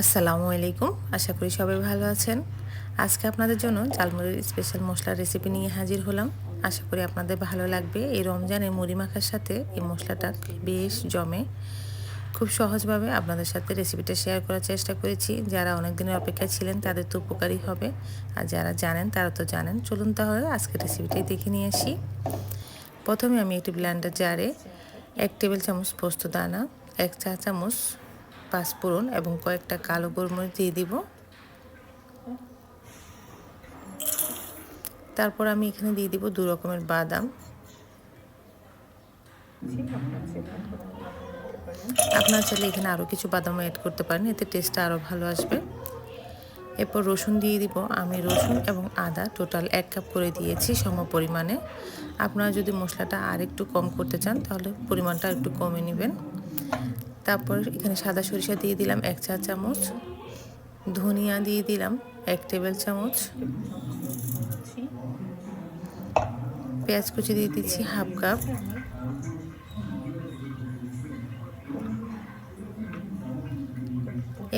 আসসালামু আলাইকুম। আশা করি সবাই ভালো আছেন। আজকে আপনাদের জন্য চালমুড়ির স্পেশাল মশলার রেসিপি নিয়ে হাজির হলাম। আশা করি আপনাদের ভালো লাগবে। এই রমজানে মুড়ি মাখার সাথে এই মশলাটা বেশ জমে। খুব সহজভাবে আপনাদের সাথে রেসিপিটা শেয়ার করার চেষ্টা করেছি। যারা অনেক দিনের অপেক্ষায় ছিলেন, তাদের তো উপকারী হবে। আর যারা জানেন, তারা তো জানেন। চলুন তাহলে আজকে রেসিপিটাই দেখে নিয়ে আসি। প্রথমে আমি একটি ব্ল্যান্ডার জারে এক টেবিল চামচ পোস্ত দানা, এক চা চামচ পাঁচফোড়ন এবং কয়েকটা কালো গোলমরিচ দিয়ে দিব। তারপর আমি এখানে দিয়ে দিব দু রকমের বাদাম। আপনার চাইলে এখানে আরও কিছু বাদাম অ্যাড করতে পারেন, এতে টেস্টটা আরও ভালো আসবে। এরপর রসুন দিয়ে দিব। আমি রসুন এবং আদা টোটাল এক কাপ করে দিয়েছি সম পরিমাণে। আপনারা যদি মশলাটা আর একটু কম করতে চান, তাহলে পরিমাণটা একটু কমে নেবেন। তারপর এখানে সাদা সরিষা দিয়ে দিলাম এক চা চামচ। ধনিয়া দিয়ে দিলাম এক টেবিল চামচ। পেঁয়াজ কুচি দিয়ে দিচ্ছি হাফ কাপ।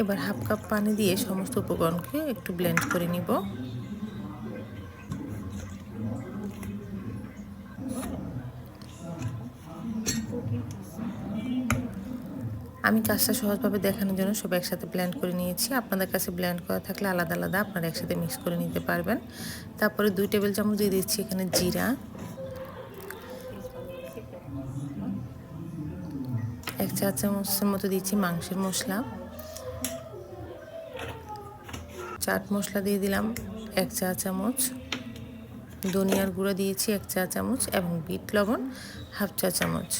এবার হাফ কাপ পানি দিয়ে সমস্ত উপকরণকে একটু ব্লেন্ড করে নিব। আমি কাজটা সহজভাবে দেখানোর জন্য সব একসাথে ব্লেন্ড করে নিয়েছি। আপনাদের কাছে ব্লেন্ড করা থাকলে আলাদা আলাদা আপনারা একসাথে মিক্স করে নিতে পারবেন। তারপরে দুই টেবিল চামচ দিয়ে দিচ্ছি এখানে জিরা। এক চা চামচের মতো দিচ্ছি মাংসের মশলা। চাট মশলা দিয়ে দিলাম এক চা চামচ। ধনিয়ার গুঁড়ো দিয়েছি এক চা চামচ এবং বিট লবণ হাফ চা চামচ।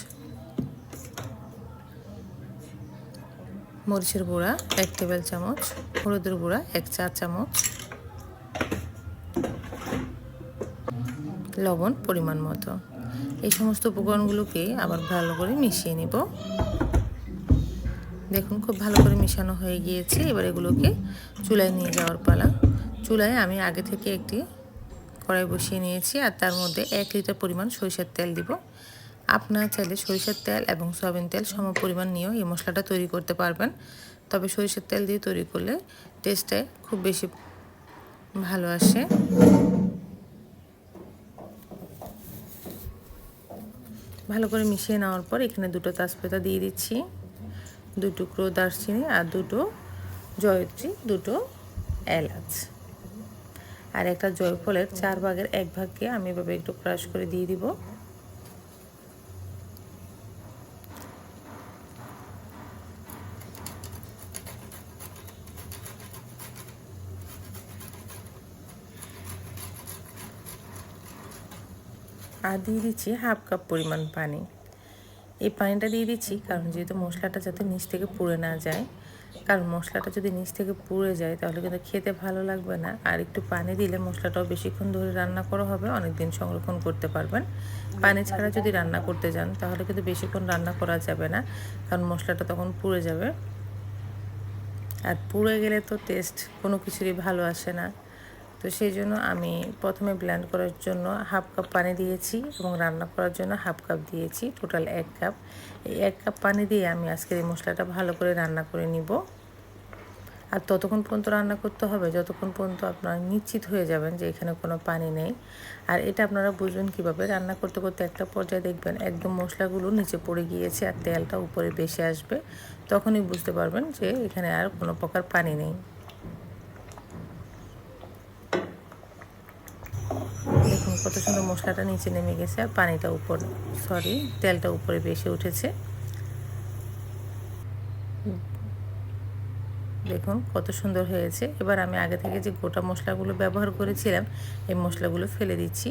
মরিচের গুঁড়া, এক টেবিল চামচ, হলুদের গুঁড়া, এক চা চামচ। লবণ পরিমাণ মতো। এই সমস্ত উপকরণগুলোকে আবার ভালো করে মিশিয়ে নেব। দেখুন, খুব ভালো করে মিশানো হয়ে গিয়েছে। এবার এগুলোকে চুলায় নিয়ে যাওয়ার পালা। চুলায় আমি আগে থেকে একটি কড়াই বসিয়ে নিয়েছি, আর তার মধ্যে এক লিটার পরিমাণ সরিষার তেল দিব। আপনারা চাইলে সরিষার তেল এবং সয়াবিন তেল সম পরিমাণ নিয়েও এই মশলাটা তৈরি করতে পারবেন। তবে সরিষার তেল দিয়ে তৈরি করলে টেস্টে খুব বেশি ভালো আসে। ভালো করে মিশিয়ে নেওয়ার পর এখানে দুটো তেজপাতা দিয়ে দিচ্ছি, দু টুকরো দারচিনি আর দুটো জয়ত্রী, দুটো এলাচ। আর একটা জয়ফলের চার ভাগের এক ভাগকে আমি এভাবে একটু ক্রাশ করে দিয়ে দিব। আর দিয়ে দিচ্ছি হাফ কাপ পরিমাণ পানি। এই পানিটা দিয়ে দিচ্ছি কারণ যেহেতু মশলাটা যাতে নিচ থেকে পুড়ে না যায়, কারণ মশলাটা যদি নিচ থেকে পুড়ে যায় তাহলে কিন্তু খেতে ভালো লাগবে না। আর একটু পানি দিলে মশলাটাও বেশিক্ষণ ধরে রান্না করা হবে অনেক দিন সংরক্ষণ করতে পারবেন। পানি ছাড়া যদি রান্না করতে যান তাহলে কিন্তু বেশিক্ষণ রান্না করা যাবে না, কারণ মশলাটা তখন পুড়ে যাবে। আর পুড়ে গেলে তো টেস্ট কোনো কিছুরই ভালো আসে না। তো সেই জন্য আমি প্রথমে ব্ল্যান্ড করার জন্য হাফ কাপ পানি দিয়েছি এবং রান্না করার জন্য হাফ কাপ দিয়েছি টোটাল এক কাপ এই এক কাপ পানি দিয়ে আমি আজকের এই মশলাটা ভালো করে রান্না করে নিব। আর ততক্ষণ পর্যন্ত রান্না করতে হবে, যতক্ষণ পর্যন্ত আপনারা নিশ্চিত হয়ে যাবেন যে এখানে কোনো পানি নেই। আর এটা আপনারা বুঝবেন কীভাবে রান্না করতে করতে একটা পর্যায়ে দেখবেন একদম মশলাগুলো নিচে পড়ে গিয়েছে আর তেলটা উপরে বেশি আসবে, তখনই বুঝতে পারবেন যে এখানে আর কোনো প্রকার পানি নেই দেখুন কত সুন্দর মশলাটা নিচে নেমে গেছে আর পানিটা উপর সরি তেলটা উপরে বেশি উঠেছে। দেখুন কত সুন্দর হয়েছে। এবার আমি আগে থেকে যে গোটা মশলাগুলো ব্যবহার করেছিলাম, এই মশলাগুলো ফেলে দিচ্ছি।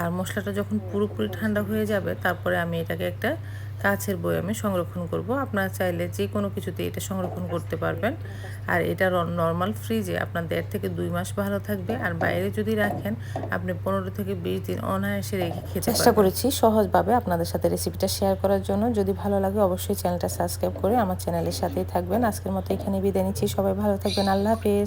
আর মশলাটা যখন পুরোপুরি ঠান্ডা হয়ে যাবে তারপরে আমি এটাকে একটা কাছের বয়ামে সংরক্ষণ করব। আপনারা চাইলে যে কোনো কিছুতে এটা সংরক্ষণ করতে পারবেন। আর এটা নর্মাল ফ্রিজে আপনার দেড় থেকে দুই মাস ভালো থাকবে। আর বাইরে যদি রাখেন আপনি পনেরো থেকে বিশ দিন অনায়াসে রেখে খেতে চেষ্টা করেছি সহজভাবে আপনাদের সাথে রেসিপিটা শেয়ার করার জন্য। যদি ভালো লাগে অবশ্যই চ্যানেলটা সাবস্ক্রাইব করে আমার চ্যানেলের সাথেই থাকবেন। আজকের মতো এখানে বিদায় নিচ্ছি। সবাই ভালো থাকবেন। আল্লাহ হাফেজ।